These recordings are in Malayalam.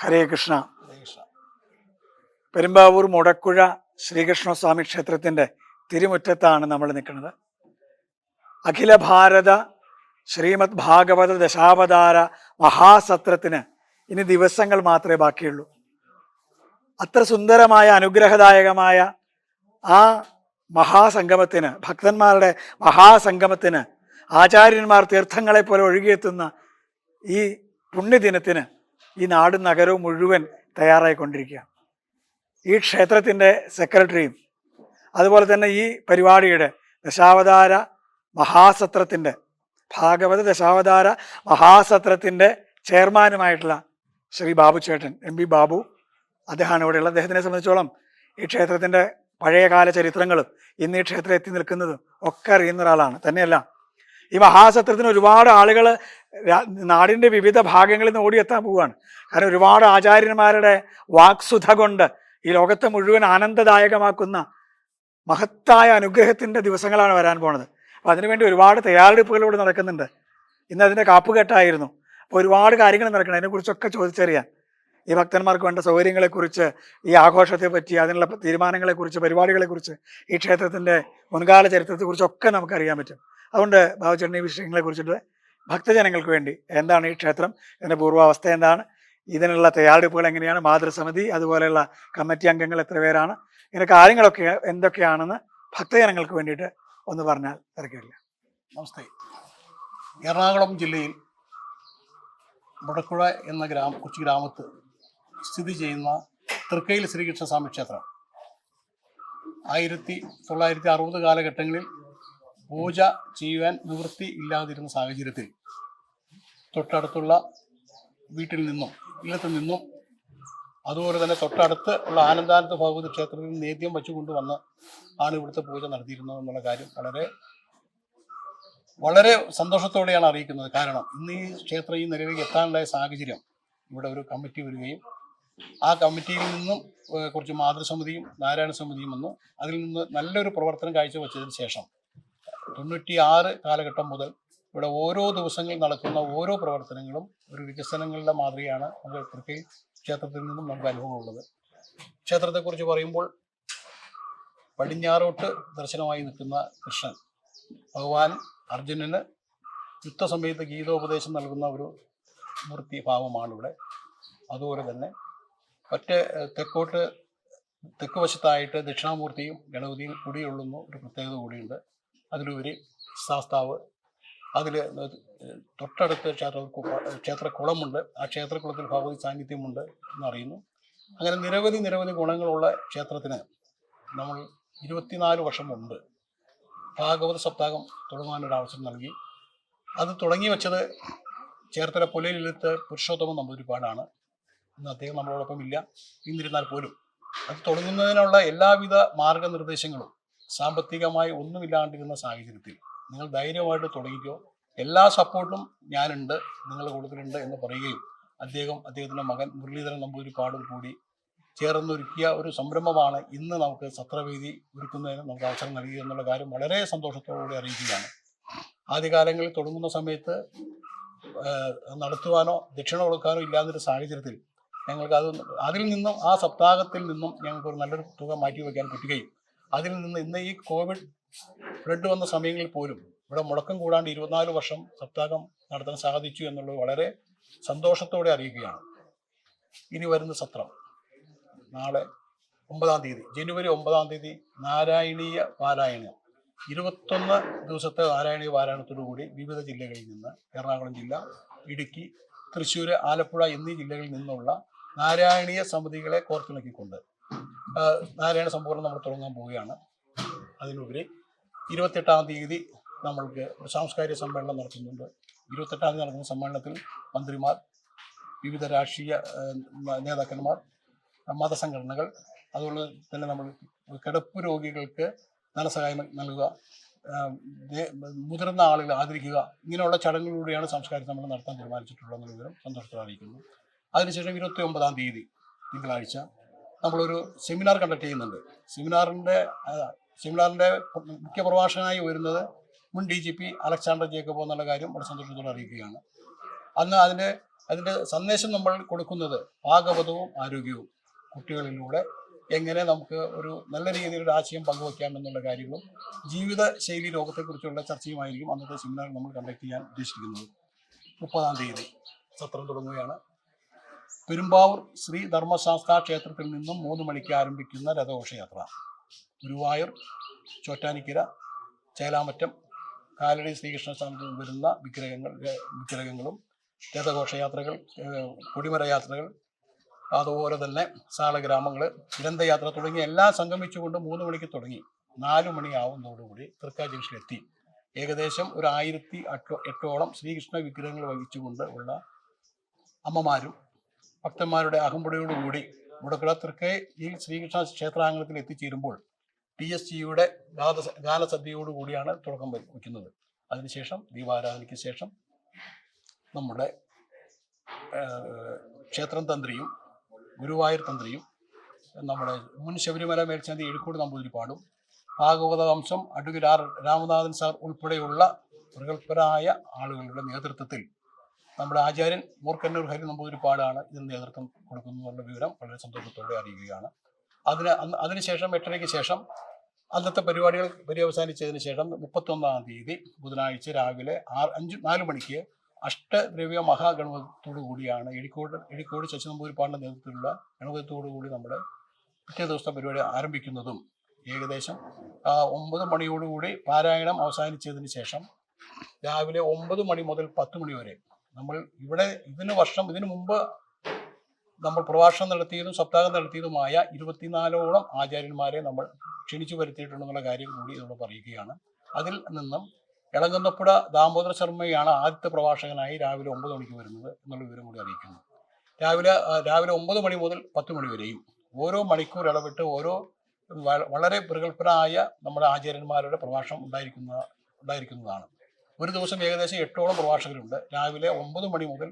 ഹരേ കൃഷ്ണ. കൃഷ്ണ. പെരുമ്പാവൂർ മുടക്കുഴ ശ്രീകൃഷ്ണസ്വാമി ക്ഷേത്രത്തിന്റെ തിരുമുറ്റത്താണ് നമ്മൾ നിൽക്കുന്നത്. അഖില ഭാരത ശ്രീമദ് ഭാഗവത ദശാവതാര മഹാസത്രത്തിന് ഇനി ദിവസങ്ങൾ മാത്രമേ ബാക്കിയുള്ളൂ. അത്ര സുന്ദരമായ അനുഗ്രഹദായകമായ ആ മഹാസംഗമത്തിന് ഭക്തന്മാരുടെ മഹാസംഗമത്തിന് ആചാര്യന്മാർ തീർത്ഥങ്ങളെ പോലെ ഒഴുകിയെത്തുന്ന ഈ പുണ്യദിനത്തിന് ഈ നാടും നഗരവും മുഴുവൻ തയ്യാറായിക്കൊണ്ടിരിക്കുക ഈ ക്ഷേത്രത്തിന്റെ സെക്രട്ടറിയും അതുപോലെ തന്നെ ഈ പരിപാടിയുടെ ദശാവതാര മഹാസത്രത്തിന്റെ ഭാഗവത ദശാവതാര മഹാസത്രത്തിന്റെ ചെയർമാനുമായിട്ടുള്ള ശ്രീ ബാബു ചേട്ടൻ എം പി ബാബു. അദ്ദേഹമാണ് ഇവിടെയുള്ള അദ്ദേഹത്തിനെ സംബന്ധിച്ചോളം ഈ ക്ഷേത്രത്തിന്റെ പഴയകാല ചരിത്രങ്ങളും ഇന്ന് ഈ ക്ഷേത്രം എത്തി നിൽക്കുന്നതും ഒക്കെ അറിയുന്ന ഒരാളാണ്. തന്നെയല്ല ഈ മഹാസത്രത്തിന് ഒരുപാട് ആളുകൾ നാടിന്റെ വിവിധ ഭാഗങ്ങളിൽ നിന്ന് ഓടിയെത്താൻ പോവുകയാണ്. കാരണം ഒരുപാട് ആചാര്യന്മാരുടെ വാക്സുധ കൊണ്ട് ഈ ലോകത്തെ മുഴുവൻ ആനന്ദദായകമാക്കുന്ന മഹത്തായ അനുഗ്രഹത്തിന്റെ ദിവസങ്ങളാണ് വരാൻ പോണത്. അപ്പോൾ അതിനുവേണ്ടി ഒരുപാട് തയ്യാറെടുപ്പുകളിലൂടെ നടക്കുന്നുണ്ട്. ഇന്ന് അതിന്റെ കാപ്പുകെട്ടായിരുന്നു. അപ്പോൾ ഒരുപാട് കാര്യങ്ങൾ നടക്കണം. അതിനെക്കുറിച്ചൊക്കെ ചോദിച്ചറിയാൻ. ഈ ഭക്തന്മാർക്ക് വേണ്ട സൗകര്യങ്ങളെക്കുറിച്ച് ഈ ആഘോഷത്തെ പറ്റി അതിനുള്ള തീരുമാനങ്ങളെക്കുറിച്ച് പരിപാടികളെക്കുറിച്ച് ഈ ക്ഷേത്രത്തിന്റെ മുൻകാല ചരിത്രത്തെക്കുറിച്ചൊക്കെ നമുക്കറിയാൻ പറ്റും. അതുകൊണ്ട് ബാബുചേട്ടൻ ഈ വിഷയങ്ങളെ കുറിച്ചിട്ട് ഭക്തജനങ്ങൾക്ക് വേണ്ടി. എന്താണ് ഈ ക്ഷേത്രം? ഇതിന്റെ പൂർവാവസ്ഥ എന്താണ്? ഇതിനുള്ള തയ്യാറെടുപ്പുകൾ എങ്ങനെയാണ്? മാതൃസമിതി അതുപോലെയുള്ള കമ്മിറ്റി അംഗങ്ങൾ എത്ര പേരാണ്? ഇങ്ങനെ കാര്യങ്ങളൊക്കെ എന്തൊക്കെയാണെന്ന് ഭക്തജനങ്ങൾക്ക് വേണ്ടിയിട്ട് ഒന്ന് പറഞ്ഞാൽ തിരക്കില്ല നമസ്തേ. എറണാകുളം ജില്ലയിൽ മുടക്കുഴ എന്ന ഗ്രാമ കൊച്ചു ഗ്രാമത്ത് സ്ഥിതി ചെയ്യുന്ന തൃക്കയിൽ ശ്രീകൃഷ്ണസ്വാമി ക്ഷേത്രം. ആയിരത്തി തൊള്ളായിരത്തി അറുപത് കാലഘട്ടങ്ങളിൽ പൂജ ചെയ്യുവാൻ നിവൃത്തി ഇല്ലാതിരുന്ന സാഹചര്യത്തിൽ തൊട്ടടുത്തുള്ള വീട്ടിൽ നിന്നും ഇല്ലത്തു നിന്നും അതുപോലെ തന്നെ തൊട്ടടുത്ത് ഉള്ള ആനന്ദാനന്ദ ഭഗവതി ക്ഷേത്രത്തിൽ നേദ്യം വെച്ചുകൊണ്ടുവന്ന് ആണ് ഇവിടുത്തെ പൂജ നടത്തിയിരുന്നത് എന്നുള്ള കാര്യം വളരെ വളരെ സന്തോഷത്തോടെയാണ് അറിയിക്കുന്നത്. കാരണം ഇന്ന് ഈ ക്ഷേത്രം ഈ നിലവിലേക്ക് എത്താനുള്ള സാഹചര്യം ഇവിടെ ഒരു കമ്മിറ്റി വരികയും ആ കമ്മിറ്റിയിൽ നിന്നും കുറച്ച് മാതൃസമിതിയും നാരായണ സമിതിയും വന്നു അതിൽ നിന്ന് നല്ലൊരു പ്രവർത്തനം കാഴ്ചവെച്ചതിന് ശേഷം തൊണ്ണൂറ്റി ആറ് കാലഘട്ടം മുതൽ ഇവിടെ ഓരോ ദിവസങ്ങളിൽ നടക്കുന്ന ഓരോ പ്രവർത്തനങ്ങളും ഒരു വികസനങ്ങളുടെ മാതൃകയാണ് നമുക്ക് തൃക്കൈ ക്ഷേത്രത്തിൽ നിന്നും നമുക്ക് അനുഭവമുള്ളത്. ക്ഷേത്രത്തെക്കുറിച്ച് പറയുമ്പോൾ പടിഞ്ഞാറോട്ട് ദർശനമായി നിൽക്കുന്ന കൃഷ്ണൻ ഭഗവാൻ അർജുനന് യുദ്ധസമയത്ത് ഗീതോപദേശം നൽകുന്ന ഒരു മൂർത്തി ഭാവമാണ് ഇവിടെ. അതുപോലെ തന്നെ മറ്റ് തെക്കോട്ട് തെക്ക് വശത്തായിട്ട് ദക്ഷിണാമൂർത്തിയും ഗണപതിയും കുടികൊള്ളുന്ന ഒരു പ്രത്യേകത കൂടിയുണ്ട്. അതിലുപരി ശാസ്താവ് അതിൽ തൊട്ടടുത്ത് ക്ഷേത്ര ക്ഷേത്രക്കുളമുണ്ട്. ആ ക്ഷേത്രകുളത്തിൽ ഭഗവതി സാന്നിധ്യമുണ്ട് എന്നറിയുന്നു അങ്ങനെ നിരവധി നിരവധി ഗുണങ്ങളുള്ള ക്ഷേത്രത്തിന് നമ്മൾ ഇരുപത്തിനാല് വർഷം മുമ്പ് ഭാഗവത സപ്താഹം തുടങ്ങാനൊരു അവസരം നൽകി. അത് തുടങ്ങി വെച്ചത് ചേർത്തല പുലയിലെടുത്ത് പുരുഷോത്തമൻ നമ്പൂതിരിപ്പാടാണ് ഇന്ന് അദ്ദേഹം നമ്മളോടൊപ്പം ഇല്ല. ഇന്നിരുന്നാൽ പോലും അത് തുടങ്ങുന്നതിനുള്ള എല്ലാവിധ മാർഗനിർദ്ദേശങ്ങളും സാമ്പത്തികമായി ഒന്നുമില്ലാണ്ടിരുന്ന സാഹചര്യത്തിൽ നിങ്ങൾ ധൈര്യമായിട്ട് തുടങ്ങിക്കോ. എല്ലാ സപ്പോർട്ടും ഞാനുണ്ട് നിങ്ങളുടെ കൂട്ടത്തിലുണ്ട് എന്ന് പറയുകയും അദ്ദേഹം അദ്ദേഹത്തിന്റെ മകൻ മുരളീധരൻ നമ്പൂതിരിപ്പാടും കൂടി ചേർന്നൊരുക്കിയ ഒരു സംരംഭമാണ് ഇന്ന് നമുക്ക് സത്രവേദി ഒരുക്കുന്നതിന് നമുക്ക് അവസരം നൽകി എന്നുള്ള കാര്യം വളരെ സന്തോഷത്തോടുകൂടി അറിയിക്കുകയാണ്. ആദ്യകാലങ്ങളിൽ തുടങ്ങുന്ന സമയത്ത് നടത്തുവാനോ ദക്ഷിണ കൊടുക്കാനോ ഇല്ലാത്തൊരു സാഹചര്യത്തിൽ ഞങ്ങൾക്ക് അത് അതിൽ നിന്നും ആ സപ്താഹത്തിൽ നിന്നും ഞങ്ങൾക്ക് ഒരു നല്ലൊരു തുക മാറ്റി വയ്ക്കാൻ പറ്റുകയും അതിൽ നിന്ന് ഇന്ന് ഈ കോവിഡ് ഫ്ലഡ് വന്ന സമയങ്ങളിൽ പോലും ഇവിടെ മുടക്കം കൂടാണ്ട് ഇരുപത്തിനാല് വർഷം സപ്താഹം നടത്താൻ സാധിച്ചു എന്നുള്ളത് വളരെ സന്തോഷത്തോടെ അറിയുകയാണ് ഇനി വരുന്ന സത്രം. നാളെ ഒമ്പതാം തീയതി ജനുവരി ഒമ്പതാം തീയതി നാരായണീയ പാരായണം. ഇരുപത്തൊന്ന് ദിവസത്തെ നാരായണീയ പാരായണത്തോടു കൂടി വിവിധ ജില്ലകളിൽ നിന്ന് എറണാകുളം ജില്ല ഇടുക്കി തൃശ്ശൂർ ആലപ്പുഴ എന്നീ ജില്ലകളിൽ നിന്നുള്ള നാരായണീയ സമിതികളെ കോർത്തിണക്കിക്കൊണ്ട് നാരായണ സമ്പൂർണം നമ്മൾ തുടങ്ങാൻ പോവുകയാണ്. അതിനുപരി ഇരുപത്തെട്ടാം തീയതി നമ്മൾക്ക് ഒരു സാംസ്കാരിക സമ്മേളനം നടത്തുന്നുണ്ട്. ഇരുപത്തെട്ടാം തീയതി നടക്കുന്ന സമ്മേളനത്തിൽ മന്ത്രിമാർ വിവിധ രാഷ്ട്രീയ നേതാക്കന്മാർ മതസംഘടനകൾ അതുപോലെ തന്നെ നമ്മൾ കിടപ്പ് രോഗികൾക്ക് ധനസഹായം നൽകുക മുതിർന്ന ആളുകളെ ആദരിക്കുക ഇങ്ങനെയുള്ള ചടങ്ങുകളിലൂടെയാണ് സംസ്കാരം നമ്മൾ നടത്താൻ തീരുമാനിച്ചിട്ടുള്ളത് വിവരം സന്തോഷത്തോടെ അറിയിക്കുന്നു. അതിനുശേഷം ഇരുപത്തി ഒമ്പതാം തീയതി തിങ്കളാഴ്ച നമ്മളൊരു സെമിനാർ കണ്ടക്ട് ചെയ്യുന്നുണ്ട്. സെമിനാറിന്റെ സെമിനാറിന്റെ മുഖ്യ പ്രഭാഷകനായി വരുന്നത് മുൻ D G P Alexander Jacob എന്നുള്ള കാര്യം വളരെ സന്തോഷത്തോടെ അറിയിക്കുകയാണ്. അന്ന് അതിന്റെ അതിന്റെ സന്ദേശം നമ്മൾ കൊടുക്കുന്നത് ഭാഗവതവും ആരോഗ്യവും കുട്ടികളിലൂടെ എങ്ങനെ നമുക്ക് ഒരു നല്ല രീതിയിൽ ഒരു ആശയം പങ്കുവയ്ക്കാം എന്നുള്ള കാര്യങ്ങളും ജീവിതശൈലി രോഗത്തെക്കുറിച്ചുള്ള ചർച്ചയുമായിരിക്കും അന്നത്തെ സെമിനാർ നമ്മൾ കണ്ടക്ട് ചെയ്യാൻ ഉദ്ദേശിക്കുന്നത്. മുപ്പതാം തീയതി. സത്രം തുടങ്ങുകയാണ്. പെരുമ്പാവൂർ ശ്രീ ധർമ്മശാസ്ത്ര ക്ഷേത്രത്തിൽ നിന്നും മൂന്ന് മണിക്ക് ആരംഭിക്കുന്ന രഥഘോഷയാത്ര. ഗുരുവായൂർ ചോറ്റാനിക്കര ചേലാമറ്റം കാലടി ശ്രീകൃഷ്ണ സ്വാമി വരുന്ന വിഗ്രഹങ്ങൾ വിഗ്രഹങ്ങളും രഥഘോഷയാത്രകൾ കൊടിമര യാത്രകൾ അതുപോലെ തന്നെ സാളഗ്രാമങ്ങൾ ഗ്രന്ഥയാത്ര തുടങ്ങിയ എല്ലാം സംഗമിച്ചുകൊണ്ട് മൂന്ന് മണിക്ക് തുടങ്ങി. നാല് മണിയാവുന്നതോടുകൂടി തൃക്കാ ജംഗ്ഷനിലെത്തി. ഏകദേശം ഒരു ആയിരത്തി അട്ടോ എട്ടോളം ശ്രീകൃഷ്ണ വിഗ്രഹങ്ങൾ വഹിച്ചുകൊണ്ട് ഉള്ള അമ്മമാരും ഭക്തന്മാരുടെ അകമ്പടിയോടുകൂടി മുടക്കുള തൃക്കേ ഈ ശ്രീകൃഷ്ണ ക്ഷേത്രാംഗത്തിൽ എത്തിച്ചേരുമ്പോൾ പി എസ് ജിയുടെ ഗാന ഗാനസദ്യയോടുകൂടിയാണ് തുടക്കം വയ്ക്കുന്നത്. അതിനുശേഷം ദീപാരാധനയ്ക്ക് ശേഷം നമ്മുടെ ക്ഷേത്രം തന്ത്രിയും ഗുരുവായൂർ തന്ത്രിയും നമ്മുടെ മുൻ ശബരിമല മേൽശാന്തി എഴുക്കോട് നമ്പൂതിരിപ്പാടും ഭാഗവത വംശം അഡ്വക്കേറ്റ് ആർ രാമനാഥൻ സാർ ഉൾപ്പെടെയുള്ള പ്രഗത്ഭരായ ആളുകളുടെ നേതൃത്വത്തിൽ നമ്മുടെ ആചാര്യൻ മൂർക്കന്നൂർ ഹരി നമ്പൂതിരിപ്പാടാണ് ഇതിന് നേതൃത്വം കൊടുക്കുന്നുള്ള വിവരം വളരെ സന്തോഷത്തോടെ അറിയുകയാണ്. അതിന് അതിനുശേഷം എട്ടരയ്ക്ക് ശേഷം അന്നത്തെ പരിപാടികൾ പര്യവസാനിച്ചതിന് ശേഷം മുപ്പത്തൊന്നാം തീയതി ബുധനാഴ്ച രാവിലെ ആറ് അഞ്ച് നാല് മണിക്ക് അഷ്ടദ്രവ്യ മഹാഗണപതിയോടു കൂടിയാണ് എഴിക്കോട് എഴിക്കോട് ശശിനമ്പൂരിപ്പാടിന്റെ നേതൃത്വത്തിലുള്ള ഗണപതിയോടു കൂടി നമ്മുടെ പിറ്റേ ദിവസത്തെ പരിപാടി ആരംഭിക്കുന്നതും ഏകദേശം ഒമ്പത് മണിയോടുകൂടി പാരായണം അവസാനിച്ചതിന് ശേഷം രാവിലെ ഒമ്പത് മണി മുതൽ പത്ത് മണി വരെ നമ്മൾ ഇവിടെ ഇതിന് വർഷം ഇതിനു മുമ്പ് നമ്മൾ പ്രഭാഷണം നടത്തിയതും സപ്താഹം നടത്തിയതുമായ ഇരുപത്തിനാലോളം ആചാര്യന്മാരെ നമ്മൾ ക്ഷണിച്ചു വരുത്തിയിട്ടുണ്ടെന്നുള്ള കാര്യം കൂടി നമ്മൾ പറയുകയാണ്. അതിൽ നിന്നും ഇളങ്ങന്നപ്പുഴ ദാമോദര ശർമ്മയാണ് ആദ്യത്തെ പ്രഭാഷകനായി രാവിലെ ഒമ്പത് മണിക്ക് വരുന്നത് എന്നുള്ള വിവരം കൂടി അറിയിക്കുന്നു. രാവിലെ രാവിലെ ഒമ്പത് മണി മുതൽ പത്ത് മണി വരെയും ഓരോ മണിക്കൂർ ഇടവിട്ട് ഓരോ വളരെ പ്രഗത്ഭരായ നമ്മുടെ ആചാര്യന്മാരുടെ പ്രഭാഷണം ഉണ്ടായിരിക്കുന്ന ഉണ്ടായിരിക്കുന്നതാണ്. ഒരു ദിവസം ഏകദേശം എട്ടോളം പ്രഭാഷകരുണ്ട്. രാവിലെ ഒമ്പത് മണി മുതൽ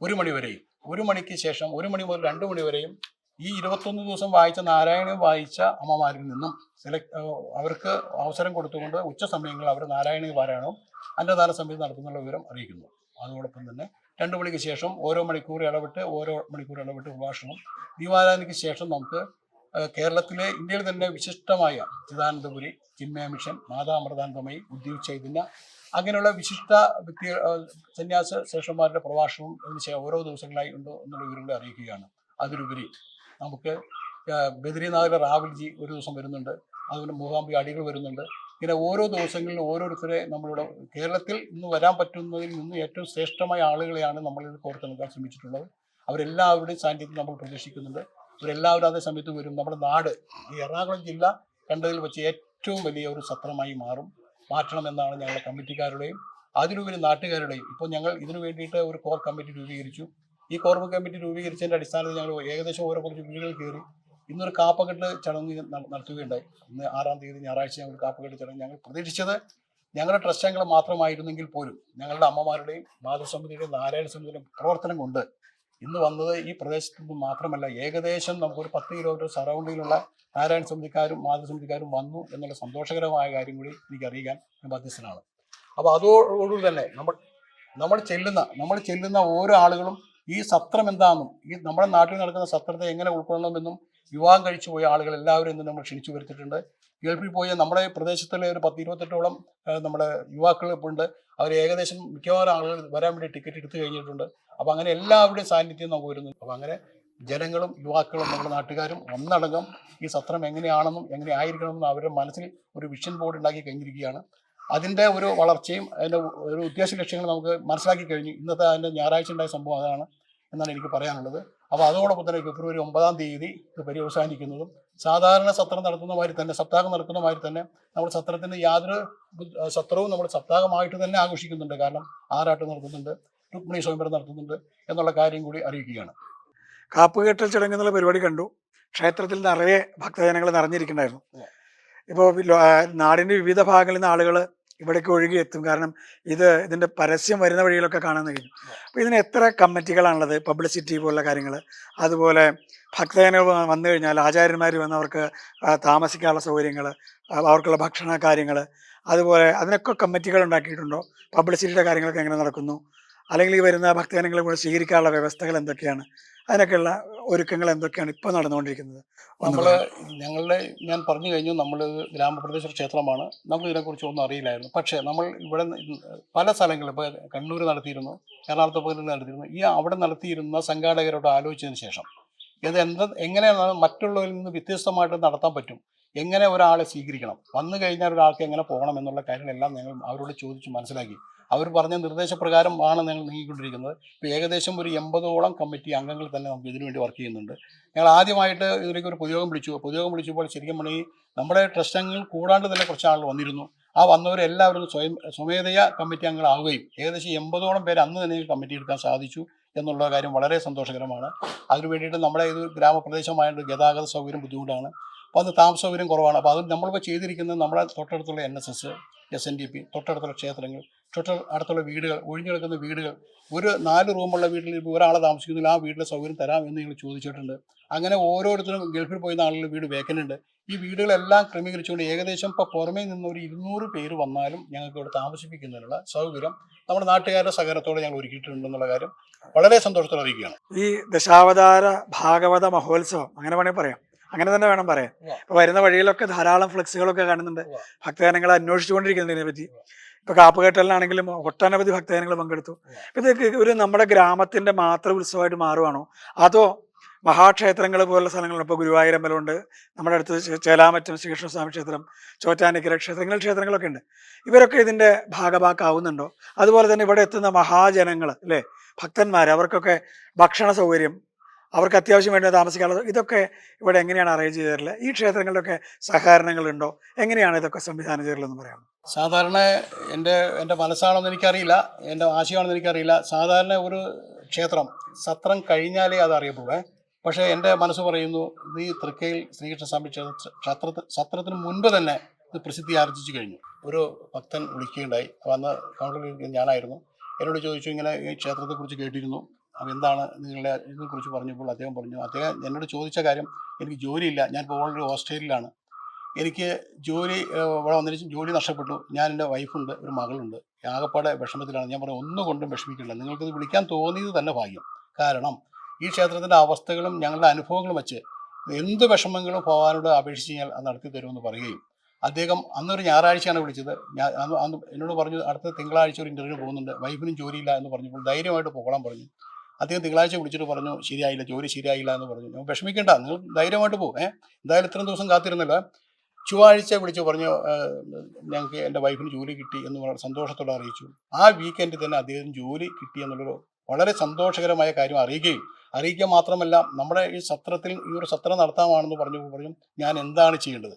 ഒരു മണി വരെയും. ഒരു മണിക്ക് ശേഷം ഒരു മണി മുതൽ രണ്ട് മണി വരെയും ഈ ഇരുപത്തൊന്ന് ദിവസം വായിച്ച നാരായണീയം വായിച്ച അമ്മമാരിൽ നിന്നും സെലക്ട് അവർക്ക് അവസരം കൊടുത്തുകൊണ്ട് ഉച്ച സമയങ്ങളിൽ അവർ നാരായണീയ പാരായണവും അന്നദാന സമിതി നടത്തുന്നുള്ള വിവരം അറിയിക്കുന്നു. അതോടൊപ്പം തന്നെ രണ്ട് മണിക്ക് ശേഷം ഓരോ മണിക്കൂർ ഇടവിട്ട് ഓരോ മണിക്കൂർ ഇടവിട്ട് പ്രഭാഷണം. ദീപാരാധനയ്ക്ക് ശേഷം നമുക്ക് കേരളത്തിലെ ഇന്ത്യയിൽ തന്നെ വിശിഷ്ടമായ ചിദാനന്ദപുരി ചിന്മയ മിഷൻ മാതാമൃതാന്തമയി ഉദ്യോഗ അങ്ങനെയുള്ള വിശിഷ്ട വ്യക്തി സന്യാസ ശ്രേഷ്ഠന്മാരുടെ പ്രഭാഷണവും അതിനുശേഷം ഓരോ ദിവസങ്ങളായി ഉണ്ടോ എന്നുള്ള വിവരങ്ങളെ അറിയിക്കുകയാണ്. അതിലുപരി നമുക്ക് ബദ്രീനാഥിലെ റാവൽജി ഒരു ദിവസം വരുന്നുണ്ട്. അതുപോലെ മൂകാംബി അടികൾ വരുന്നുണ്ട്. ഇങ്ങനെ ഓരോ ദിവസങ്ങളിലും ഓരോരുത്തരെ നമ്മളിവിടെ കേരളത്തിൽ ഇന്ന് വരാൻ പറ്റുന്നതിൽ നിന്ന് ഏറ്റവും ശ്രേഷ്ഠമായ ആളുകളെയാണ് നമ്മളിത് കോർത്തെടുക്കാൻ ശ്രമിച്ചിട്ടുള്ളത്. അവരെല്ലാവരുടെയും സാന്നിധ്യം നമ്മൾ പ്രതീക്ഷിക്കുന്നുണ്ട്. അവരെല്ലാവരും അതേ സമയത്ത് വരും. നമ്മുടെ നാട് ഈ എറണാകുളം ജില്ല കണ്ടതിൽ വെച്ച് ഏറ്റവും വലിയ ഒരു സത്രമായി മാറും. മാറ്റണമെന്നാണ് ഞങ്ങളുടെ കമ്മിറ്റിക്കാരുടെയും അതിലുപരി നാട്ടുകാരുടെയും. ഇപ്പോൾ ഞങ്ങൾ ഇതിനു വേണ്ടിയിട്ട് ഒരു കോർ കമ്മിറ്റി രൂപീകരിച്ചു. ഈ കോർ കമ്മിറ്റി രൂപീകരിച്ചതിന്റെ അടിസ്ഥാനത്തിൽ ഞങ്ങൾ ഏകദേശം ഓരോ കുറച്ച് വീടുകൾ കയറി. ഇന്നൊരു കാപ്പക്കെട്ട് ചടങ്ങ് നടത്തുകയുണ്ടായി. ഇന്ന് ആറാം തീയതി ഞായറാഴ്ച ഞങ്ങൾ കാപ്പക്കെട്ട് ചടങ്ങ് ഞങ്ങൾ പ്രതീക്ഷിച്ചത് ഞങ്ങളുടെ ട്രസ്റ്റ് അംഗങ്ങൾ മാത്രമായിരുന്നെങ്കിൽ പോലും ഞങ്ങളുടെ അമ്മമാരുടെയും മാതൃസമിതിയുടെയും നാരായണ സമിതിയുടെയും പ്രവർത്തനം കൊണ്ട് ഇന്ന് വന്നത് ഈ പ്രദേശത്ത് നിന്ന് മാത്രമല്ല ഏകദേശം നമുക്കൊരു പത്ത് കിലോമീറ്റർ സറൗണ്ടിങ്ങിലുള്ള നാരായണ സമിതിക്കാരും മാതൃസമിതിക്കാരും വന്നു എന്നുള്ള സന്തോഷകരമായ കാര്യം കൂടി എനിക്ക് അറിയിക്കാൻ ഞാൻ ബാധ്യസ്ഥനാണ്. അപ്പോൾ അതോടുകൂടി തന്നെ നമ്മൾ നമ്മൾ ചെല്ലുന്ന നമ്മൾ ചെല്ലുന്ന ഓരോ ആളുകളും ഈ സത്രം എന്താണെന്നും ഈ നമ്മുടെ നാട്ടിൽ നടക്കുന്ന സത്രത്തെ എങ്ങനെ ഉൾക്കൊള്ളണമെന്നും വിവാഹം കഴിച്ചു പോയ ആളുകൾ എല്ലാവരും ഇന്ന് നമ്മൾ ക്ഷണിച്ചു വരുത്തിയിട്ടുണ്ട്. ഗൾഫിൽ പോയി നമ്മുടെ പ്രദേശത്തുള്ള ഒരു പത്ത് ഇരുപത്തെട്ടോളം നമ്മുടെ യുവാക്കൾ ഇപ്പോൾ ഉണ്ട് അവർ ഏകദേശം മിക്കവാറും ആളുകൾ വരാൻ വേണ്ടി ടിക്കറ്റ് എടുത്തു കഴിഞ്ഞിട്ടുണ്ട്. അപ്പോൾ അങ്ങനെ എല്ലാവരുടെയും സാന്നിധ്യം നമുക്ക് വരുന്നു അപ്പോൾ അങ്ങനെ ജനങ്ങളും യുവാക്കളും നമ്മുടെ നാട്ടുകാരും ഒന്നടങ്കം ഈ സത്രം എങ്ങനെയാണെന്നും എങ്ങനെ ആയിരിക്കണമെന്നും അവരുടെ മനസ്സിൽ ഒരു വിഷൻ ബോർഡ് ഉണ്ടാക്കി കഴിഞ്ഞിരിക്കുകയാണ്. അതിന്റെ ഒരു വളർച്ചയും അതിന്റെ ഒരു ഉദ്ദേശ ലക്ഷ്യങ്ങൾ നമുക്ക് മനസ്സിലാക്കി കഴിഞ്ഞു. ഇന്നത്തെ അതിന്റെ ഞായറാഴ്ച ഉണ്ടായ സംഭവം അതാണ്. എന്നാണ് എനിക്ക് പറയാനുള്ളത്. അപ്പോൾ അതോടൊപ്പം തന്നെ ഫെബ്രുവരി ഒമ്പതാം തീയതി ഇത് പര്യവസാനിക്കുന്നതും സാധാരണ സത്രം നടത്തുന്ന മാതിരി തന്നെ സപ്താഹം നടക്കുന്ന മാതിരി തന്നെ നമ്മൾ സത്രത്തിന് യാതൊരു സത്രവും നമ്മൾ സപ്താഹമായിട്ട് തന്നെ ആഘോഷിക്കുന്നുണ്ട്. കാരണം ആറാട്ട് നടത്തുന്നുണ്ട് രുക്മിണി സ്വയംവരം നടത്തുന്നുണ്ട് എന്നുള്ള കാര്യം കൂടി അറിയിക്കുകയാണ്. കാപ്പുകെട്ടൽ ചടങ്ങ് എന്നുള്ള പരിപാടി കണ്ടു. ക്ഷേത്രത്തിൽ നിറയെ ഭക്തജനങ്ങൾ നിറഞ്ഞിരിക്കണ്ടായിരുന്നു ഉവ്വ. ഇപ്പോൾ നാടിന്റെ വിവിധ ഭാഗങ്ങളിൽ നിന്ന് ആളുകൾ ഇവിടേക്ക് ഒഴുകി എത്തും. കാരണം ഇത് ഇതിന്റെ പരസ്യം വരുന്ന വഴികളൊക്കെ കാണാൻ കഴിഞ്ഞു അപ്പോൾ ഇതിന് എത്ര കമ്മിറ്റികളാണുള്ളത്? പബ്ലിസിറ്റി പോലുള്ള കാര്യങ്ങൾ അതുപോലെ ഭക്തജന വന്നു കഴിഞ്ഞാൽ ആചാര്യന്മാർ വന്നവർക്ക് താമസിക്കാനുള്ള സൗകര്യങ്ങൾ അവർക്കുള്ള ഭക്ഷണ കാര്യങ്ങൾ അതുപോലെ അതിനൊക്കെ കമ്മിറ്റികൾ ഉണ്ടാക്കിയിട്ടുണ്ടോ? പബ്ലിസിറ്റിയുടെ കാര്യങ്ങളൊക്കെ എങ്ങനെ നടക്കുന്നു? അല്ലെങ്കിൽ ഈ വരുന്ന ഭക്തജനങ്ങളെ കൂടെ സ്വീകരിക്കാനുള്ള വ്യവസ്ഥകൾ എന്തൊക്കെയാണ്? അതിനൊക്കെയുള്ള ഒരുക്കങ്ങൾ എന്തൊക്കെയാണ് ഇപ്പോൾ നടന്നുകൊണ്ടിരിക്കുന്നത്? നമ്മൾ? ഞങ്ങളുടെ ഞാൻ പറഞ്ഞു കഴിഞ്ഞു നമ്മൾ ഗ്രാമപ്രദേശ ക്ഷേത്രമാണ്. നമുക്ക് ഇതിനെക്കുറിച്ച് ഒന്നും അറിയില്ലായിരുന്നു. പക്ഷേ നമ്മൾ ഇവിടെ പല സ്ഥലങ്ങളിൽ ഇപ്പോൾ കണ്ണൂർ നടത്തിയിരുന്നു എറണാകുളത്ത് പോലും നടത്തിയിരുന്നു. ഈ അവിടെ നടത്തിയിരുന്ന സംഘാടകരോട് ആലോചിച്ചതിന് ശേഷം ഇത് എന്ത് എങ്ങനെയാണ് മറ്റുള്ളവരിൽ നിന്ന് വ്യത്യസ്തമായിട്ട് നടത്താൻ പറ്റും? എങ്ങനെ ഒരാളെ സ്വീകരിക്കണം? വന്നു കഴിഞ്ഞാൽ ഒരാൾക്ക് എങ്ങനെ പോകണം എന്നുള്ള കാര്യങ്ങളെല്ലാം ഞങ്ങൾ അവരോട് ചോദിച്ച് മനസ്സിലാക്കി. അവർ പറഞ്ഞ നിർദ്ദേശപ്രകാരം ആണ് ഞങ്ങൾ നീങ്ങിക്കൊണ്ടിരിക്കുന്നത്. ഇപ്പോൾ ഏകദേശം ഒരു എൺപതോളം കമ്മിറ്റി അംഗങ്ങൾ തന്നെ നമുക്ക് ഇതിനുവേണ്ടി വർക്ക് ചെയ്യുന്നുണ്ട്. ഞങ്ങൾ ആദ്യമായിട്ട് ഇതിലേക്ക് ഒരു പൊതുയോഗം വിളിച്ചു. പൊതുയോഗം വിളിച്ചപ്പോൾ ശരിക്കും പറഞ്ഞാൽ നമ്മുടെ ട്രസ്റ്റ് അംഗങ്ങൾ കൂടാണ്ട് തന്നെ കുറച്ച് ആളുകൾ വന്നിരുന്നു. ആ വന്നവരെല്ലാവരും സ്വയം സ്വമേധയാ കമ്മിറ്റി അംഗങ്ങളാവുകയും ഏകദേശം എൺപതോളം പേര് അന്ന് തന്നെ കമ്മിറ്റി എടുക്കാൻ സാധിച്ചു എന്നുള്ള കാര്യം വളരെ സന്തോഷകരമാണ്. അതിനു വേണ്ടിയിട്ട് നമ്മുടെ ഇത് ഗ്രാമപ്രദേശമായതുകൊണ്ട് ഗതാഗത സൗകര്യം ബുദ്ധിമുട്ടാണ്. അപ്പോൾ അത് താമസ സൗകര്യം കുറവാണ്. അപ്പോൾ അത് നമ്മളിപ്പോൾ ചെയ്തിരിക്കുന്നത് നമ്മുടെ തൊട്ടടുത്തുള്ള N S S S N D P തൊട്ടടുത്തുള്ള ക്ഷേത്രങ്ങൾ തൊട്ട അടുത്തുള്ള വീടുകൾ ഒഴിഞ്ഞു കിടക്കുന്ന വീടുകൾ. ഒരു നാല് റൂമുള്ള വീട്ടിൽ ഒരാളെ താമസിക്കുന്നില്ല ആ വീട്ടിലെ സൗകര്യം തരാം എന്ന് നിങ്ങൾ ചോദിച്ചിട്ടുണ്ട്. അങ്ങനെ ഓരോരുത്തരും ഗൾഫിൽ പോയിരുന്ന ആളുകൾ വീട് വേക്കന്റ് ഉണ്ട്. ഈ വീടുകളെല്ലാം ക്രമീകരിച്ചുകൊണ്ട് ഏകദേശം ഇപ്പോൾ പുറമേ നിന്ന് ഒരു ഇരുന്നൂറ് പേര് വന്നാലും ഞങ്ങൾക്ക് ഇവിടെ താമസിപ്പിക്കുന്നതിനുള്ള സൗകര്യം നമ്മുടെ നാട്ടുകാരുടെ സഹകരണത്തോടെ ഞങ്ങൾ ഒരുക്കിയിട്ടുണ്ടെന്നുള്ള കാര്യം വളരെ സന്തോഷത്തോടെ അറിയിക്കുകയാണ്. ഈ ദശാവതാര ഭാഗവത മഹോത്സവം അങ്ങനെ വേണമെങ്കിൽ പറയാം. അങ്ങനെ തന്നെ വേണം പറയാൻ. ഇപ്പൊ വരുന്ന വഴിയിലൊക്കെ ധാരാളം ഫ്ലെക്സുകളൊക്കെ കാണുന്നുണ്ട്. ഭക്തജനങ്ങളെ ഇതിനെ പറ്റി. ഇപ്പൊ കാപ്പുകെട്ടലിനാണെങ്കിലും ഒട്ടനവധി ഭക്തജനങ്ങൾ പങ്കെടുത്തു. ഇപ്പൊ ഇതൊക്കെ ഒരു നമ്മുടെ ഗ്രാമത്തിന്റെ മാത്രം ഉത്സവമായിട്ട് മാറുവാണോ? അതോ മഹാക്ഷേത്രങ്ങൾ പോലുള്ള സ്ഥലങ്ങളുണ്ട്. ഇപ്പോൾ ഗുരുവായൂരമ്പലമുണ്ട് നമ്മുടെ അടുത്ത് ചേലാമറ്റം ശ്രീകൃഷ്ണസ്വാമി ക്ഷേത്രം ചോറ്റാനിക്കര ക്ഷേത്രങ്ങൾ ക്ഷേത്രങ്ങളൊക്കെ ഉണ്ട്. ഇവരൊക്കെ ഇതിന്റെ ഭാഗഭാക്കാവുന്നുണ്ടോ? അതുപോലെ തന്നെ ഇവിടെ എത്തുന്ന മഹാജനങ്ങൾ അല്ലേ? ഭക്തന്മാർ അവർക്കൊക്കെ ഭക്ഷണ സൗകര്യം അവർക്ക് അത്യാവശ്യം വേണ്ട താമസിക്കാനുള്ളത്. ഇതൊക്കെ ഇവിടെ എങ്ങനെയാണ് അറേഞ്ച് ചെയ്തിട്ടുള്ളത്? ഈ ക്ഷേത്രങ്ങളിലൊക്കെ സഹകരണങ്ങളുണ്ടോ? എങ്ങനെയാണ് ഇതൊക്കെ സംവിധാനം ചെയ്തിട്ടുള്ളതെന്ന് പറയാം സാധാരണ എന്റെ എന്റെ മനസ്സാണെന്ന് എനിക്കറിയില്ല. എന്റെ ആശയമാണെന്ന് എനിക്കറിയില്ല. സാധാരണ ഒരു ക്ഷേത്രം സത്രം കഴിഞ്ഞാലേ അത് അറിയപ്പെടുവേ പക്ഷേ എന്റെ മനസ്സ് പറയുന്നു ഈ തൃക്കയിൽ ശ്രീകൃഷ്ണസ്വാമി ക്ഷേത്ര ക്ഷേത്രത്തിൽ സത്രത്തിന് മുൻപ് തന്നെ ഇത് പ്രസിദ്ധി ആർജിച്ചു കഴിഞ്ഞു. ഒരു ഭക്തൻ വിളിക്കുകയുണ്ടായി. വന്ന് കൗണ്ടറിൽ ഇരിക്കുന്ന ഞാനായിരുന്നു. എന്നോട് ചോദിച്ചു ഇങ്ങനെ ഈ ക്ഷേത്രത്തെക്കുറിച്ച് കേട്ടിരുന്നു? അപ്പോൾ എന്താണ് നിങ്ങളുടെ ഇതിനെക്കുറിച്ച് പറഞ്ഞപ്പോൾ അദ്ദേഹം പറഞ്ഞു അദ്ദേഹം എന്നോട് ചോദിച്ച കാര്യം എനിക്ക് ജോലിയില്ല. ഞാൻ ഓൾറെഡി ഓസ്ട്രേലിയയിലാണ്. എനിക്ക് ജോലി ഇവിടെ വന്നിട്ട് ജോലി നഷ്ടപ്പെട്ടു. ഞാൻ എന്റെ വൈഫുണ്ട് ഒരു മകളുണ്ട്. ആകപ്പാടെ വിഷമത്തിലാണ്. ഞാൻ പറഞ്ഞു ഒന്നുകൊണ്ടും വിഷമിക്കില്ല നിങ്ങൾക്കിത് വിളിക്കാൻ തോന്നിയത് തന്നെ ഭാഗ്യം. കാരണം ഈ ക്ഷേത്രത്തിന്റെ അവസ്ഥകളും ഞങ്ങളുടെ അനുഭവങ്ങളും വെച്ച് എന്ത് വിഷമങ്ങളും പോകാനോട് അപേക്ഷിച്ച് ഞാൻ നടത്തി തരുമെന്ന് പറയുകയും അദ്ദേഹം അന്നൊരു ഞായറാഴ്ചയാണ് വിളിച്ചത്. ഞാൻ അന്ന് എന്നോട് പറഞ്ഞു അടുത്ത തിങ്കളാഴ്ച ഒരു ഇന്റർവ്യൂ പോകുന്നുണ്ട്. വൈഫിനും ജോലിയില്ല എന്ന് പറഞ്ഞപ്പോൾ ധൈര്യമായിട്ട് പോകണം പറഞ്ഞു. അദ്ദേഹം തിങ്കളാഴ്ച വിളിച്ചിട്ട് പറഞ്ഞു ശരിയായില്ല ജോലി ശരിയായില്ല എന്ന് പറഞ്ഞു. ഞാൻ വിഷമിക്കേണ്ട നിങ്ങൾ ധൈര്യമായിട്ട് പോകും എന്തായാലും ഇത്രയും ദിവസം കാത്തിരുന്നില്ല. ചൊവ്വാഴ്ച വിളിച്ച് പറഞ്ഞു "ഏഹ്, ഞങ്ങൾക്ക് എന്റെ വൈഫിന് ജോലി കിട്ടി എന്ന് വളരെ സന്തോഷത്തോടെ അറിയിച്ചു. ആ വീക്കെൻഡിൽ തന്നെ അദ്ദേഹം ജോലി കിട്ടി എന്നുള്ളൊരു വളരെ സന്തോഷകരമായ കാര്യം അറിയിക്കുകയും അറിയിക്കുക മാത്രമല്ല നമ്മുടെ ഈ സത്രത്തിൽ ഈ ഒരു സത്രം നടത്താമാണെന്ന് പറഞ്ഞു പറഞ്ഞു ഞാൻ എന്താണ് ചെയ്യേണ്ടത്?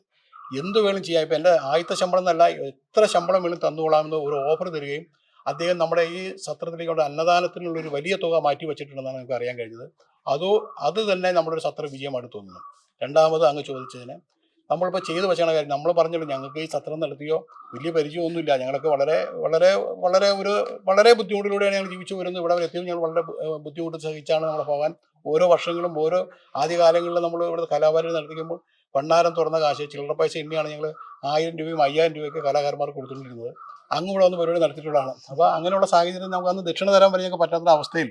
എന്ത് വേണം ചെയ്യാം ഇപ്പം എന്റെ ആദ്യത്തെ ശമ്പളം എന്നല്ല എത്ര ശമ്പളം വേണം തന്നുകൊള്ളാമെന്ന് ഒരു ഓഫർ തരികയും അദ്ദേഹം നമ്മുടെ ഈ സത്രത്തിലേക്കുള്ള അന്നദാനത്തിനുള്ള ഒരു വലിയ തുക മാറ്റി വെച്ചിട്ടുണ്ടെന്നാണ് നമുക്ക് അറിയാൻ കഴിഞ്ഞത്. അതോ അത് തന്നെ നമ്മുടെ ഒരു സത്ര വിജയമായിട്ട് തോന്നുന്നു. രണ്ടാമത് അങ്ങ് ചോദിച്ചതിന് നമ്മളിപ്പോൾ ചെയ്തു വെച്ചാണ് കാര്യം നമ്മൾ പറഞ്ഞല്ലോ ഞങ്ങൾക്ക് ഈ സത്രം നടത്തിയോ വലിയ പരിചയമൊന്നുമില്ല. ഞങ്ങളൊക്കെ വളരെ വളരെ വളരെ ഒരു വളരെ ബുദ്ധിമുട്ടിലൂടെയാണ് ഞങ്ങൾ ജീവിച്ചു വരുന്നത്. ഇവിടെ വരെ എത്തിയും ഞങ്ങൾ വളരെ ബുദ്ധിമുട്ട് സഹിച്ചാണ് നമ്മൾ പോകാൻ. ഓരോ വർഷങ്ങളും ഓരോ ആദ്യകാലങ്ങളിൽ നമ്മൾ ഇവിടെ കലാപരിപാടി നടത്തിക്കുമ്പോൾ ഭണ്ണാരം തുറന്ന കാശ് ചില്ലറ പൈസ എണ്ണിയാണ് ഞങ്ങൾ ആയിരം രൂപയും അയ്യായിരം രൂപയൊക്കെ കലാകാരന്മാർക്ക് കൊടുത്തുകൊണ്ടിരുന്നത്. അങ്ങ് ഇവിടെ വന്ന് പരിപാടി നടത്തിയിട്ടുള്ളതാണ്. അപ്പോൾ അങ്ങനെയുള്ള സാഹചര്യം നമുക്ക് അന്ന് ദക്ഷിണ തരാൻ വരെ ഞങ്ങൾക്ക് പറ്റാത്ത അവസ്ഥയിൽ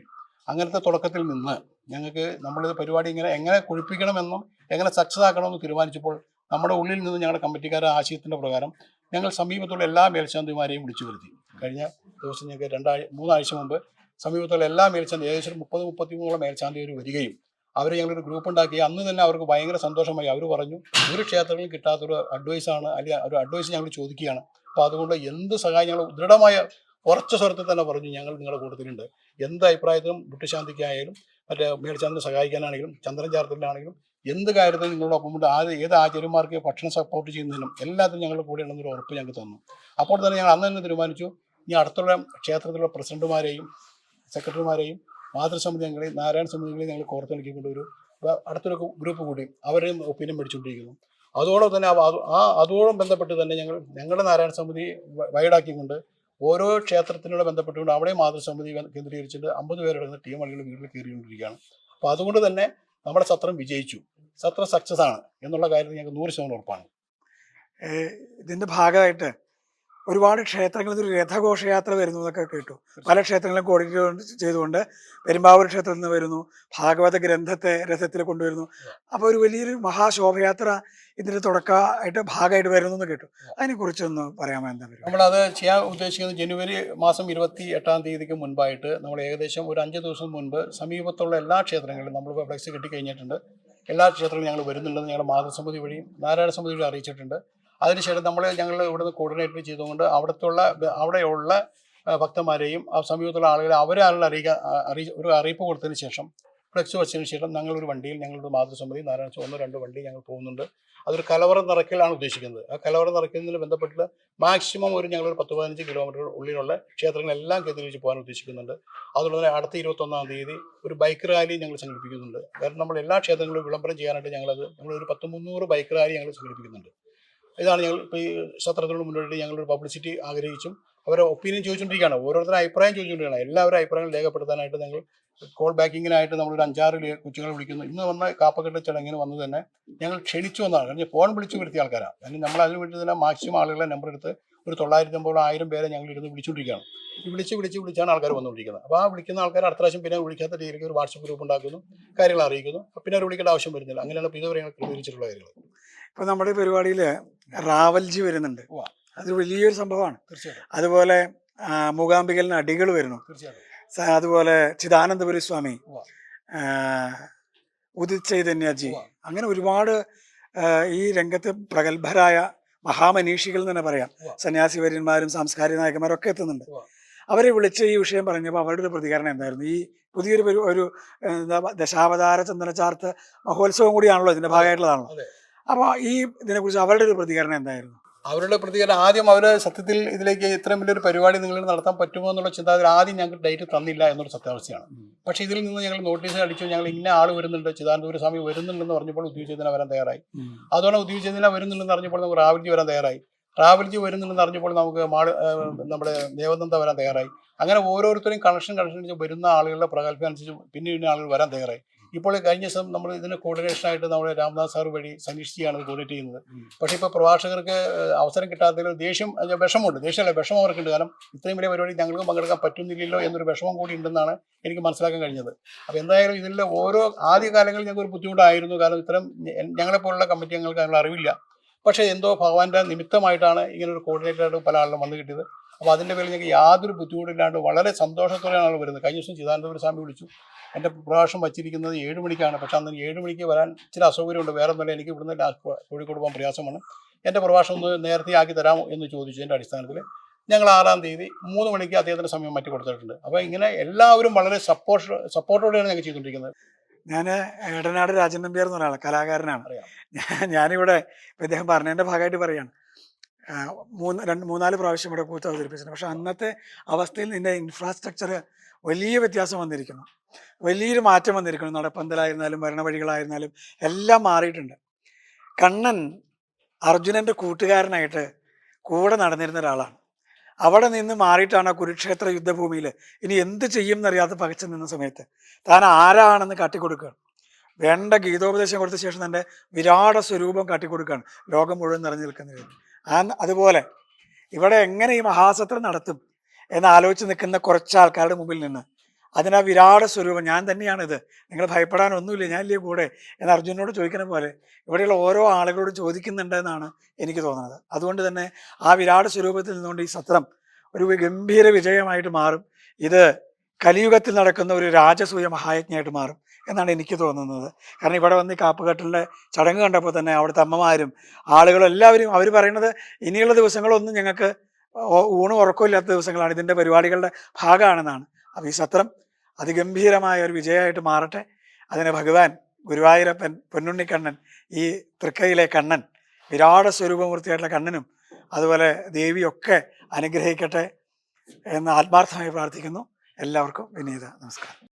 അങ്ങനത്തെ തുടക്കത്തിൽ നിന്ന് ഞങ്ങൾക്ക് നമ്മളിത് പരിപാടി ഇങ്ങനെ എങ്ങനെ കുഴിപ്പിക്കണമെന്നും എങ്ങനെ സക്സസ് ആക്കണമെന്ന് തീരുമാനിച്ചപ്പോൾ നമ്മുടെ ഉള്ളിൽ നിന്ന് ഞങ്ങളുടെ കമ്മിറ്റിക്കാരുടെ ആശയത്തിന്റെ പ്രകാരം ഞങ്ങൾ സമീപത്തുള്ള എല്ലാ മേൽശാന്തിമാരെയും വിളിച്ചു വരുത്തി. കഴിഞ്ഞ ദിവസം ഞങ്ങൾക്ക് രണ്ടാഴ്ച മൂന്നാഴ്ച മുമ്പ് സമീപത്തുള്ള എല്ലാ മേൽശാന്തി ഏകദേശം മുപ്പത് മുപ്പത്തി മൂന്നോളം മേൽശാന്തിയർ വരികയും അവർ ഞങ്ങളൊരു ഗ്രൂപ്പ് ഉണ്ടാക്കി. അന്ന് തന്നെ അവർക്ക് ഭയങ്കര സന്തോഷമായി. അവർ പറഞ്ഞു ഒരു ക്ഷേത്രങ്ങളിൽ കിട്ടാത്തൊരു അഡ്വൈസാണ് അല്ലെങ്കിൽ ഒരു അഡ്വൈസ് ഞങ്ങൾ ചോദിക്കുകയാണ്. അപ്പോൾ അതുകൊണ്ട് എന്ത് സഹായം ഞങ്ങൾ ദൃഢമായ ഉറച്ച സ്വരത്തിൽ തന്നെ പറഞ്ഞു ഞങ്ങൾ നിങ്ങളുടെ കൂട്ടത്തിലുണ്ട്. എന്ത് അഭിപ്രായത്തിലും വിട്ടുശാന്തിക്കായാലും മറ്റേ മേൽശാന്തിനെ സഹായിക്കാനാണെങ്കിലും ചന്ദ്രൻ ചാർത്തലിനാണെങ്കിലും എന്ത് കാര്യത്തിനും ഒപ്പമുണ്ട് ആര് ഏത് ആചാര്യന്മാർക്ക് ഭക്ഷണം സപ്പോർട്ട് ചെയ്യുന്നതിനും എല്ലാത്തിനും ഞങ്ങൾ കൂടെ ഉണ്ടെന്നൊരു ഉറപ്പ് ഞങ്ങൾക്ക് തന്നു. അപ്പോൾ തന്നെ ഞങ്ങൾ അന്ന് തന്നെ തീരുമാനിച്ചു ഇനി അടുത്തുള്ള ക്ഷേത്രത്തിലുള്ള പ്രസിഡന്റുമാരെയും സെക്രട്ടറിമാരെയും മാതൃസമിതി അംഗങ്ങളെയും നാരായണ സമിതി സമിതികളെയും ഞങ്ങൾ കോർത്തിണക്കിക്കൊണ്ട് ഒരു അടുത്തൊരു ഗ്രൂപ്പ് കൂടി അവരെയും ഒപ്പീനിയൻ പഠിച്ചുകൊണ്ടിരിക്കുന്നു അതോടൊപ്പം തന്നെ ആ- അതോടും ബന്ധപ്പെട്ട് തന്നെ ഞങ്ങൾ ഞങ്ങളുടെ നാരായണ സമിതി വൈഡാക്കിക്കൊണ്ട് ഓരോ ക്ഷേത്രത്തിനോട് ബന്ധപ്പെട്ടുകൊണ്ട് അവിടെ മാതൃസമിതി കേന്ദ്രീകരിച്ചിട്ട് അമ്പത് പേരടങ്ങുന്ന ടീം ആളുകൾ വീട്ടിൽ കയറിക്കൊണ്ടിരിക്കുകയാണ്. അപ്പോൾ അതുകൊണ്ട് തന്നെ നമ്മുടെ സത്രം വിജയിച്ചു. സത്രം സക്സസ് ആണ് എന്നുള്ള കാര്യത്തിൽ ഞങ്ങൾക്ക് നൂറ് ശതമാനം ഉറപ്പാണ്. ഇതിന്റെ ഭാഗമായിട്ട് ഒരുപാട് ക്ഷേത്രങ്ങളിൽ ഒരു രഥഘോഷയാത്ര വരുന്നു എന്നൊക്കെ കേട്ടു. പല ക്ഷേത്രങ്ങളും കോർഡിനേറ്റ് ചെയ്തുകൊണ്ട് പെരുമ്പാവൂർ ക്ഷേത്രത്തിൽ നിന്ന് വരുന്നു ഭാഗവത ഗ്രന്ഥത്തെ രഥത്തിൽ കൊണ്ടുവരുന്നു. അപ്പോൾ ഒരു വലിയൊരു മഹാശോഭയാത്ര ഇതിന്റെ തുടക്കമായിട്ട് ഭാഗമായിട്ട് വരുന്നു എന്ന് കേട്ടു. അതിനെക്കുറിച്ചൊന്ന് പറയാമോ എന്താ പറയുക നമ്മളത് ചെയ്യാൻ ഉദ്ദേശിക്കുന്നത് ജനുവരി മാസം ഇരുപത്തി എട്ടാം തീയതിക്ക് മുൻപായിട്ട് നമ്മൾ ഏകദേശം ഒരു അഞ്ച് ദിവസം മുൻപ് സമീപത്തുള്ള എല്ലാ ക്ഷേത്രങ്ങളിലും നമ്മൾ ഫ്ലെക്സ് കിട്ടിക്കഴിഞ്ഞിട്ടുണ്ട്. എല്ലാ ക്ഷേത്രങ്ങളും ഞങ്ങൾ വരുന്നുണ്ടെന്ന് ഞങ്ങൾ മാതൃസമിതി വഴിയും നാരായണ സമിതി വഴി അറിയിച്ചിട്ടുണ്ട്. അതിനുശേഷം നമ്മൾ ഞങ്ങൾ ഇവിടുന്ന് കോർഡിനേറ്റ് ചെയ്തുകൊണ്ട് അവിടത്തുള്ള അവിടെയുള്ള ഭക്തന്മാരെയും ആ സമീപത്തുള്ള ആളുകളെ അവരെ ആളുകൾ അറിയിക്കാൻ അറി ഒരു അറിയിപ്പ് കൊടുത്തതിന് ശേഷം ഫ്ലെക്സ് വെച്ചതിന് ശേഷം ഞങ്ങളൊരു വണ്ടിയിൽ ഞങ്ങളുടെ മാതൃസമിതി നാരായണ ഒന്നോ രണ്ടോ വണ്ടി ഞങ്ങൾ പോകുന്നുണ്ട്. അതൊരു കലവറ നിറയ്ക്കലാണ് ഉദ്ദേശിക്കുന്നത്. ആ കലവറ നിറയ്ക്കുന്നതിൽ ബന്ധപ്പെട്ട് മാക്സിമം ഒരു ഞങ്ങളൊരു പത്ത് പതിനഞ്ച് കിലോമീറ്റർ ഉള്ളിലുള്ള ക്ഷേത്രങ്ങളെല്ലാം കേന്ദ്രീകരിച്ച് പോകാൻ ഉദ്ദേശിക്കുന്നുണ്ട്. അതുപോലെ തന്നെ അടുത്ത ഇരുപത്തൊന്നാം തീയതി ഒരു ബൈക്ക് റാലി ഞങ്ങൾ സംഘടിപ്പിക്കുന്നുണ്ട്. കാരണം നമ്മൾ എല്ലാ ക്ഷേത്രങ്ങളും വിളംബരം ചെയ്യാനായിട്ട് ഞങ്ങളത് ഒരു പത്ത് മുന്നൂറ് ബൈക്ക് റാലി ഞങ്ങൾ സംഘടിപ്പിക്കുന്നുണ്ട്. ഇതാണ് ഞങ്ങൾ ഇപ്പോൾ ഈ സത്രത്തിനോട് മുന്നോട്ട് ഞങ്ങളൊരു പബ്ലിസിറ്റി ആഗ്രഹിച്ചും അവരുടെ ഒപ്പീനിയൻ ചോദിച്ചുകൊണ്ടിരിക്കുകയാണ് ഓരോരുത്തരുടെ അഭിപ്രായം ചോദിച്ചുകൊണ്ടിരിക്കുകയാണ് എല്ലാവരും അഭിപ്രായങ്ങൾ രേഖപ്പെടുത്താനായിട്ട് ഞങ്ങൾ കോൾ ബാക്കിങ്ങിനായിട്ട് നമ്മളൊരു അഞ്ചാറ് കൊച്ചുങ്ങളെ വിളിക്കുന്നു. ഇന്ന് വന്ന കാപ്പക്കെട്ട് ചടങ്ങിന് വന്നത് തന്നെ ഞങ്ങൾ ക്ഷണിച്ചു വന്നതാണ്. കാരണം ഫോൺ വിളിച്ചു വരുത്തിയ ആൾക്കാരാണ് അല്ലെങ്കിൽ നമ്മൾ അതിന് വേണ്ടി തന്നെ മാക്സിമം ആളുകളെ നമ്പർ എടുത്ത് ഒരു തൊള്ളായിരത്തി അമ്പത് ആയിരം പേരെ ഞങ്ങൾ ഇരുന്ന് വിളിച്ചുകൊണ്ടിരിക്കുകയാണ് വിളിച്ച് വിളിച്ച് വിളിച്ചാണ് ആൾക്കാർ വന്നുകൊണ്ടിരിക്കുന്നത് അപ്പോൾ ആ വിളിക്കുന്ന ആൾക്കാർ അടുത്ത പ്രാവശ്യം പിന്നെ വിളിക്കാത്ത രീതിയിൽ ഒരു വാട്സപ്പ് ഗ്രൂപ്പ് ഉണ്ടാക്കുന്നു കാര്യങ്ങൾ അറിയിക്കുന്നു. പിന്നെ അവർ വിളിക്കേണ്ട ആവശ്യം വരുന്നില്ല. അങ്ങനെയാണ് ഇതുവരെ ഞങ്ങൾ ക്രമീകരിച്ചിട്ടുള്ള കാര്യങ്ങൾ. ഇപ്പൊ നമ്മുടെ പരിപാടിയിൽ റാവൽജി വരുന്നുണ്ട്. അത് വലിയൊരു സംഭവമാണ്. അതുപോലെ മൂകാംബികലിന് അടികൾ വരുന്നു. അതുപോലെ ചിദാനന്ദപുരി സ്വാമി. ഉദിത് ചൈതന്യജി അങ്ങനെ ഒരുപാട് ഈ രംഗത്ത് പ്രഗത്ഭരായ മഹാമനീഷികൾ എന്ന് തന്നെ പറയാം. സന്യാസി വര്യന്മാരും സാംസ്കാരിക നായകന്മാരും ഒക്കെ എത്തുന്നുണ്ട് അവരെ വിളിച്ച് ഈ വിഷയം പറഞ്ഞപ്പോൾ അവരുടെ ഒരു പ്രതികരണം എന്തായിരുന്നു? ഈ പുതിയൊരു ഒരു- ഒരു എന്താ ദശാവതാര ചന്ദനചാർത്ത് മഹോത്സവം കൂടിയാണല്ലോ ഇതിന്റെ ഭാഗമായിട്ടുള്ളതാണല്ലോ. അപ്പോൾ ഈ ഇതിനെക്കുറിച്ച് അവരുടെ ഒരു പ്രതികരണം എന്തായിരുന്നു? അവരുടെ പ്രതികരണം ആദ്യം അവർ സത്യത്തിൽ ഇതിലേക്ക് ഇത്രയും വലിയൊരു പരിപാടി നിങ്ങൾ നടത്താൻ പറ്റുമോ എന്നുള്ള ചിന്താഗതി ആദ്യം ഞങ്ങൾക്ക് ഡേറ്റ് തന്നില്ല എന്നൊരു സത്യാവസ്ഥയാണ്. പക്ഷേ ഇതിൽ നിന്ന് ഞങ്ങൾ നോട്ടീസ് അടിച്ചു ഞങ്ങൾ ഇന്ന ആൾ വരുന്നുണ്ട് ചിദാനന്ദപുര സ്വാമി വരുന്നുണ്ടെന്ന് പറഞ്ഞപ്പോൾ ഉദ്യോഗചേതന വരാൻ തയ്യാറായി. അതുപോലെ ഉദ്യോഗചേതന വരുന്നുണ്ടെന്ന് അറിഞ്ഞപ്പോൾ നമുക്ക് റാവൽജി വരാൻ തയ്യാറായി. റാവൽജി വരുന്നുണ്ടെന്ന് അറിഞ്ഞപ്പോൾ നമുക്ക് മാൾ നമ്മുടെ ദേവനന്ദ വരാൻ തയ്യാറായി. അങ്ങനെ ഓരോരുത്തരും കണക്ഷൻ കണക്ഷൻ വരുന്ന ആളുകളുടെ പ്രകല്പം അനുസരിച്ച് പിന്നെ പിന്നെ ആളുകൾ വരാൻ തയ്യാറായി. ഇപ്പോൾ കഴിഞ്ഞ ദിവസം നമ്മൾ ഇതിന് കോർഡിനേഷനായിട്ട് നമ്മുടെ രാംദാസ് സാർ വഴി സനീഷ് ജിയാണ് ഇത് കോർഡിനേറ്റ് ചെയ്യുന്നത്. പക്ഷേ ഇപ്പോൾ പ്രഭാഷകർക്ക് അവസരം കിട്ടാത്തതിൽ ദേഷ്യം വിഷമമുണ്ട്. ദേഷ്യമല്ല വിഷമം അവർക്കുണ്ട്. കാരണം ഇത്രയും വലിയ പരിപാടി ഞങ്ങൾക്ക് പങ്കെടുക്കാൻ പറ്റുന്നില്ലല്ലോ എന്നൊരു വിഷമം കൂടി ഉണ്ടെന്നാണ് എനിക്ക് മനസ്സിലാക്കാൻ കഴിഞ്ഞത്. അപ്പോൾ എന്തായാലും ഇതിലെ ഓരോ ആദ്യ കാലങ്ങളിൽ ഞങ്ങൾക്ക് ഒരു ബുദ്ധിമുട്ടായിരുന്നു. കാരണം ഇത്തരം ഞങ്ങളെപ്പോലുള്ള കമ്മിറ്റി ഞങ്ങൾക്ക് അതിനുള്ള അറിവില്ല. പക്ഷേ എന്തോ ഭഗവാന്റെ നിമിത്തമായിട്ടാണ് ഇങ്ങനെ ഒരു കോർഡിനേറ്ററായിട്ട് പല ആളുകളും വന്നു കിട്ടിയത്. അപ്പോൾ അതിന്റെ പേരിൽ ഞങ്ങൾക്ക് യാതൊരു ബുദ്ധിമുട്ടില്ലാണ്ട് വളരെ സന്തോഷത്തോടെയാണ് ആൾ വരുന്നത്. കഴിഞ്ഞ ദിവസം ചിദാനന്ദപുര സ്വാമി വിളിച്ചു. എന്റെ പ്രഭാഷണം വച്ചിരിക്കുന്നത് ഏഴ് മണിക്കാണ്. പക്ഷെ അന്ന് ഏഴ് മണിക്ക് വരാൻ ചില അസൗകര്യമുണ്ട്. വേറെ ഒന്നുമില്ല എനിക്ക് ഇവിടുന്ന് കോഴിക്കോട് പോകാൻ പ്രയാസമാണ് എന്റെ പ്രഭാഷണം ഒന്ന് നേരത്തെ ആക്കി തരാമോ എന്ന് ചോദിച്ചതിന്റെ അടിസ്ഥാനത്തിൽ. ഞങ്ങൾ ആറാം തീയതി മൂന്ന് മണിക്ക് അദ്ദേഹത്തിന്റെ സമയം മാറ്റി കൊടുത്തിട്ടുണ്ട്. അപ്പോൾ ഇങ്ങനെ എല്ലാവരും വളരെ സപ്പോർട്ട് സപ്പോർട്ടോടെയാണ് ഞങ്ങൾ ചെയ്തുകൊണ്ടിരിക്കുന്നത്. ഞാൻ ഏടനാട് രാജൻ നമ്പ്യാർ എന്ന് പറയാനുള്ള കലാകാരനാണ്. ഞാനിവിടെ ഇദ്ദേഹം പറഞ്ഞതിന്റെ ഭാഗമായിട്ട് പറയാണ്. മൂന്ന് രണ്ട് മൂന്നാൽ പ്രാവശ്യം ഇവിടെ കൂത്ത് അവതരിപ്പിച്ചിട്ടുണ്ട്. പക്ഷെ അന്നത്തെ അവസ്ഥയിൽ നിന്റെ ഇൻഫ്രാസ്ട്രക്ചർ വലിയ വ്യത്യാസം വന്നിരിക്കുന്നു. വലിയൊരു മാറ്റം വന്നിരിക്കുന്നു. നടപ്പന്തലായിരുന്നാലും ഭരണവഴികളായിരുന്നാലും എല്ലാം മാറിയിട്ടുണ്ട്. കണ്ണൻ അർജുനന്റെ കൂട്ടുകാരനായിട്ട് കൂടെ നടന്നിരുന്ന ഒരാളാണ്. അവിടെ നിന്ന് മാറിയിട്ടാണ് കുരുക്ഷേത്ര യുദ്ധഭൂമിയിൽ ഇനി എന്ത് ചെയ്യും എന്നറിയാതെ പകച്ചു നിന്ന സമയത്ത്. താൻ ആരാണെന്ന് കാട്ടിക്കൊടുക്കുകയാണ്. വേണ്ട ഗീതോപദേശം കൊടുത്ത ശേഷം തന്റെ വിരാട സ്വരൂപം കാട്ടിക്കൊടുക്കുകയാണ്. ലോകം മുഴുവൻ നിറഞ്ഞു നിൽക്കുന്നത് ആ അതുപോലെ ഇവിടെ എങ്ങനെ ഈ മഹാസത്രം നടത്തും എന്ന് ആലോചിച്ച് നിൽക്കുന്ന കുറച്ച് ആൾക്കാരുടെ മുമ്പിൽ നിന്ന് അതിനാ വിരാട സ്വരൂപം. ഞാൻ തന്നെയാണിത്. നിങ്ങൾ ഭയപ്പെടാനൊന്നുമില്ല. ഞാൻ ഇല്ലേ കൂടെ? എന്ന് അർജുനോട് ചോദിക്കുന്ന പോലെ ഇവിടെയുള്ള ഓരോ ആളുകളോട് ചോദിക്കുന്നുണ്ട് എന്നാണ് എനിക്ക് തോന്നുന്നത്. അതുകൊണ്ട് തന്നെ ആ വിരാട സ്വരൂപത്തിൽ നിന്നുകൊണ്ട് ഈ സത്രം ഒരു ഗംഭീര വിജയമായിട്ട് മാറും. ഇത് കലിയുഗത്തിൽ നടക്കുന്ന ഒരു രാജസൂയ മഹായജ്ഞമായിട്ട് മാറും എന്നാണ് എനിക്ക് തോന്നുന്നത്. കാരണം ഇവിടെ വന്ന് ഈ കാപ്പുകെട്ടലിന്റെ ചടങ്ങ് കണ്ടപ്പോൾ തന്നെ അവിടുത്തെ അമ്മമാരും ആളുകളും എല്ലാവരും അവർ പറയുന്നത് ഇനിയുള്ള ദിവസങ്ങളൊന്നും ഞങ്ങൾക്ക് ഊണും ഉറക്കമില്ലാത്ത ദിവസങ്ങളാണ്. ഇതിന്റെ പരിപാടികളുടെ ഭാഗമാണെന്നാണ്. അപ്പോൾ ഈ സത്രം അതിഗംഭീരമായ ഒരു വിജയമായിട്ട് മാറട്ടെ. അതിന് ഭഗവാൻ ഗുരുവായൂരപ്പൻ പൊന്നുണ്ണിക്കണ്ണൻ ഈ തൃക്കയിലെ കണ്ണൻ വിരാട സ്വരൂപമൂർത്തിയായിട്ടുള്ള കണ്ണനും അതുപോലെ ദേവിയൊക്കെ അനുഗ്രഹിക്കട്ടെ എന്ന് ആത്മാർത്ഥമായി പ്രാർത്ഥിക്കുന്നു. എല്ലാവർക്കും വിനീത നമസ്കാരം.